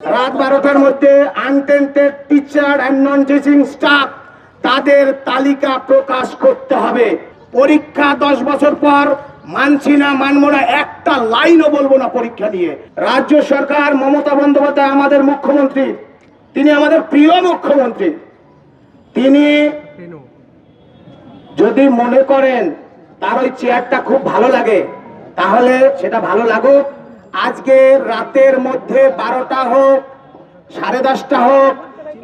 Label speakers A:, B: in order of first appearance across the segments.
A: রাত বারোটার মধ্যে untainted teacher and non teaching staff তাদের তালিকা প্রকাশ করতে হবে। পরীক্ষা দশ বছর পর মানছি না, মানবো না, একটা লাইনও বলব না পরীক্ষা নিয়ে। রাজ্য সরকার মমতা বন্দ্যোপাধ্যায় আমাদের মুখ্যমন্ত্রী, তিনি আমাদের প্রিয় মুখ্যমন্ত্রী। তিনি যদি মনে করেন তার ওই চেয়ারটা খুব ভালো লাগে, তাহলে সেটা ভালো লাগুক। আজকে রাতের মধ্যে বারোটা হোক, সাড়ে দশটা হোক,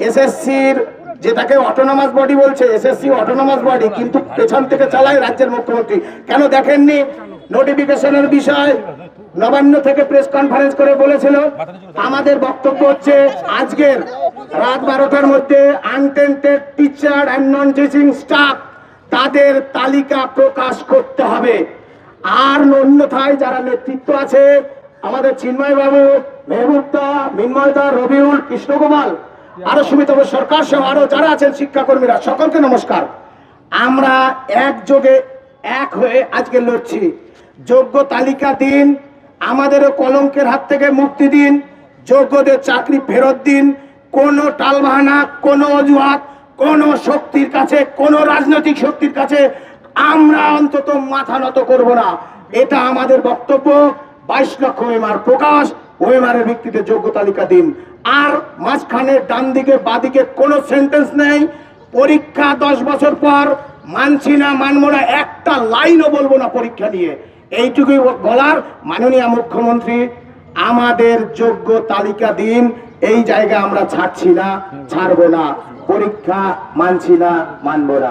A: এসএসসির যেটাকে অটোনমাস বডি বলছে, এসএসসি অটোনমাস বডি কিন্তু পেছন থেকে চালায় রাজ্যের মুখ্যমন্ত্রী। কেন দেখেননি? নোটিফিকেশনের বিষয় নবান্ন থেকে প্রেস কনফারেন্স করে বলেছিল। আমাদের বক্তব্য হচ্ছে, আজকের রাত বারোটার মধ্যে untainted teacher and non teaching staff তাদের তালিকা প্রকাশ করতে হবে। আর অন্যথায় যারা নেতৃত্ব আছে আমাদের চিন্ময় বাবু মেহবুবদা, মিন্ময়দা, রবিউল, কৃষ্ণগোপাল, আরও সুমিতব সরকার সহ আরও যারা আছেন শিক্ষাকর্মীরা, সকলকে নমস্কার। আমরা একযোগে এক হয়ে আজকে লড়ছি। যোগ্য তালিকা দিন, আমাদেরও কলঙ্কের হাত থেকে মুক্তি দিন, যোগ্যদের চাকরি ফেরত দিন, কোনো টালবাহানা, কোনো অজুহাত, কোন শক্তির কাছে, কোন রাজনৈতিক শক্তির কাছে আমরা অন্তত মাথা নত করব না। এটা আমাদের বক্তব্য। বাইশ লক্ষ ওয়েমার প্রকাশ, ওয়েমারের ভিত্তিতে যোগ্য তালিকা দিন। আর মাঝখানে ডান দিকে বাদিকে কোনো সেন্টেন্স নেই। পরীক্ষা দশ বছর পর, মানছি না, মানবো না, একটা লাইনও বলব না পরীক্ষা নিয়ে। এইটুকুই বলার মাননীয় মুখ্যমন্ত্রী, আমাদের যোগ্য তালিকা দিন, এই জায়গা আমরা ছাড়ছি না, ছাড়বো না। পরীক্ষা মানছি না, মানবো না।